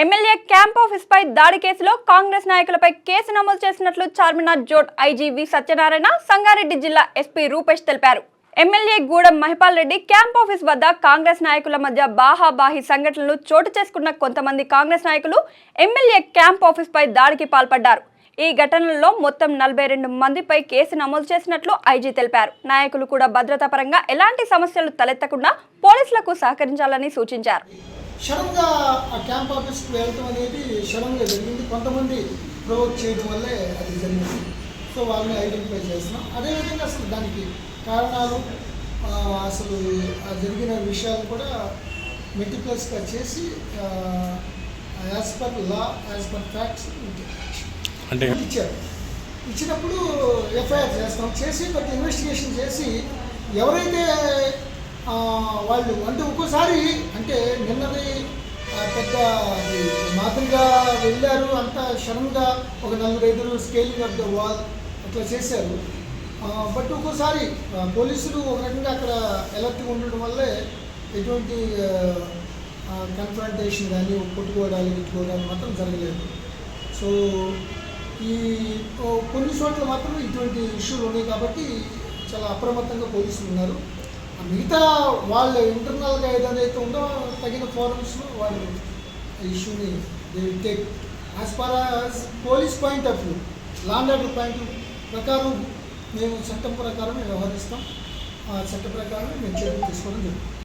MLA camp office పై దాడి కేసులో కాంగ్రెస్ నాయకులపై కేసు నమోదు చేసినట్లు Charminar zone IG V Satyanarayana Sangareddy జిల్లా ఎస్పీ రూపేష్ తెలిపారు. MLA Gudem Mahipal Reddy camp office వద్ద కాంగ్రెస్ నాయకుల మధ్య బాహాబాహి సంఘటనలు చోటు చేసుకున్న కొంతమంది కాంగ్రెస్ నాయకులు ఎమ్మెల్యే క్యాంప్ ఆఫీస్ పై దాడికి పాల్పడ్డారు. ఈ ఘటనలో మొత్తం నలభై రెండు మందిపై కేసు నమోదు చేసినట్లు ఐజీ తెలిపారు. నాయకులు కూడా భద్రతా పరంగా ఎలాంటి సమస్యలు తలెత్తకుండా పోలీసులకు సహకరించాలని సూచించారు. సడన్గా ఆ క్యాంప్ ఆఫీస్కి వెళ్ళటం అనేది సడన్గా జరిగింది. కొంతమంది ప్రొవోక్ చేయడం వల్లే అది జరిగింది. సో వాళ్ళని ఐడెంటిఫై చేస్తున్నాం. అదేవిధంగా అసలు దానికి కారణాలు అసలు జరిగిన విషయాలు కూడా మెటిక్యులస్గా చేసి as per law as per facts అంటే ఇచ్చారు. ఇచ్చినప్పుడు ఎఫ్ఐఆర్ చేస్తాం. చేసి బట్ ఇన్వెస్టిగేషన్ చేసి ఎవరైతే వాళ్ళు అంటే ఒక్కోసారి అంటే నిన్నది పెద్ద అది మాదిరిగా వెళ్ళారు అంతా క్షణంగా ఒక నలుగురు ఐదుగురు స్కేలింగ్ ఆఫ్ ద వాల్ అట్లా చేశారు. బట్ ఒక్కోసారి పోలీసులు ఒక రకంగా అక్కడ ఎలర్ట్గా ఉండడం వల్లే ఎటువంటి కన్ఫ్రంటేషన్ కానీ కొట్టుకోవడాలు గిట్టుకోవడాలు మాత్రం జరగలేదు. సో ఈ కొన్ని చోట్ల మాత్రం ఇటువంటి ఇష్యూలు ఉన్నాయి కాబట్టి చాలా అప్రమత్తంగా పోలీసులు ఉన్నారు. మిగతా వాళ్ళ ఇంటర్నల్గా ఏదైతే ఉందో తగిన ఫారమ్స్లో వాళ్ళు ఇష్యూని they take as far as police point of view law and order point ప్రకారం మేము చట్టం ప్రకారం వ్యవహరిస్తాం. ఆ చట్ట ప్రకారం మేము చర్యలు తీసుకోవడం జరుగుతుంది.